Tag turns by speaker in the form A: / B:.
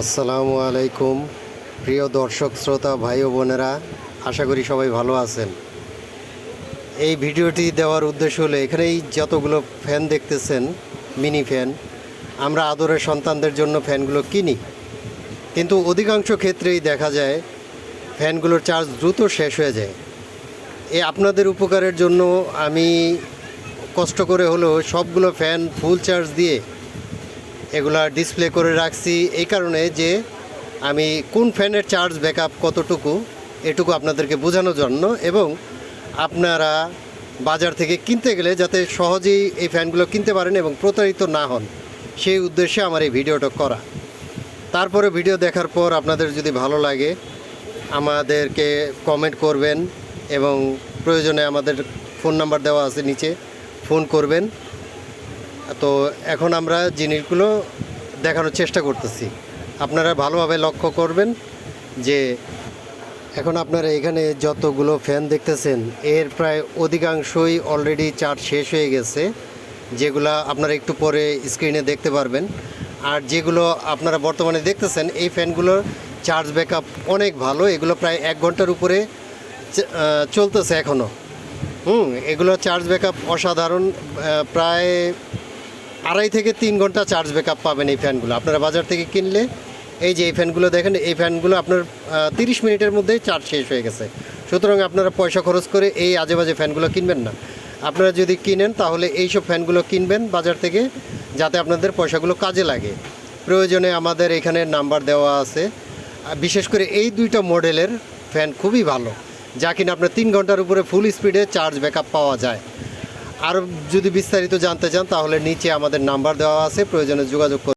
A: আসসালামু আলাইকুম, প্রিয় দর্শক, শ্রোতা, ভাই ও বোনেরা, আশা করি সবাই ভালো আছেন। এই ভিডিওটি দেওয়ার উদ্দেশ্য হলো, এখানেই যতগুলো ফ্যান দেখতেছেন, মিনি ফ্যান, আমরা আদরের সন্তানদের জন্য ফ্যানগুলো কিনি। কিন্তু অধিকাংশ ক্ষেত্রেই দেখা যায়, ফ্যানগুলোর চার্জ দ্রুত শেষ হয়ে যায়। এ আপনাদের উপকারের জন্য আমি কষ্ট করে হলেও সবগুলো ফ্যান ফুল চার্জ দিয়ে এগুলা ডিসপ্লে করে রাখছি। এই কারণে যে আমি কোন ফ্যানের চার্জ ব্যাকআপ কতটুকু, এটুকু আপনাদেরকে বোঝানোর জন্য এবং আপনারা বাজার থেকে কিনতে গেলে যাতে সহজেই এই ফ্যানগুলো কিনতে পারেন এবং প্রতারিত না হন, সেই উদ্দেশ্যে আমার এই ভিডিওটা করা। তারপরে ভিডিও দেখার পর আপনাদের যদি ভালো লাগে, আমাদেরকে কমেন্ট করবেন এবং প্রয়োজনে আমাদের ফোন নাম্বার দেওয়া আছে নিচে ফোন করবেন। তো এখন আমরা জিনিসগুলো দেখানোর চেষ্টা করতেছি। আপনারা ভালোভাবে লক্ষ্য করবেন যে এখন আপনারা এখানে যতগুলো ফ্যান দেখতেছেন, এর প্রায় অধিকাংশই অলরেডি চার্জ শেষ হয়ে গেছে, যেগুলা আপনারা একটু পরে স্ক্রিনে দেখতে পারবেন। আর যেগুলো আপনারা বর্তমানে দেখতেছেন, এই ফ্যানগুলোর চার্জ ব্যাকআপ অনেক ভালো, এগুলো প্রায় এক ঘণ্টার উপরে চলতেছে এখনও হুম এগুলো চার্জ ব্যাকআপ অসাধারণ প্রায় আড়াই থেকে তিন ঘণ্টা চার্জ ব্যাকআপ পাবেন এই ফ্যানগুলো। আপনারা বাজার থেকে কিনলে এই যে এই ফ্যানগুলো দেখেন, এই ফ্যানগুলো আপনার তিরিশ মিনিটের মধ্যেই চার্জ শেষ হয়ে গেছে। সুতরাং আপনারা পয়সা খরচ করে এই আজে বাজে ফ্যানগুলো কিনবেন না। আপনারা যদি কিনেন, তাহলে এইসব ফ্যানগুলো কিনবেন বাজার থেকে, যাতে আপনাদের পয়সাগুলো কাজে লাগে। প্রয়োজনে আমাদের এখানে নাম্বার দেওয়া আছে। বিশেষ করে এই দুইটা মডেলের ফ্যান খুবই ভালো। যা কিনা আপনার তিন ঘণ্টার উপরে ফুল স্পিডে চার্জ ব্যাকআপ পাওয়া যায়। আরও যদি বিস্তারিত জানতে চান তাহলে নিচে আমাদের নাম্বার দেওয়া আছে প্রয়োজনে যোগাযোগ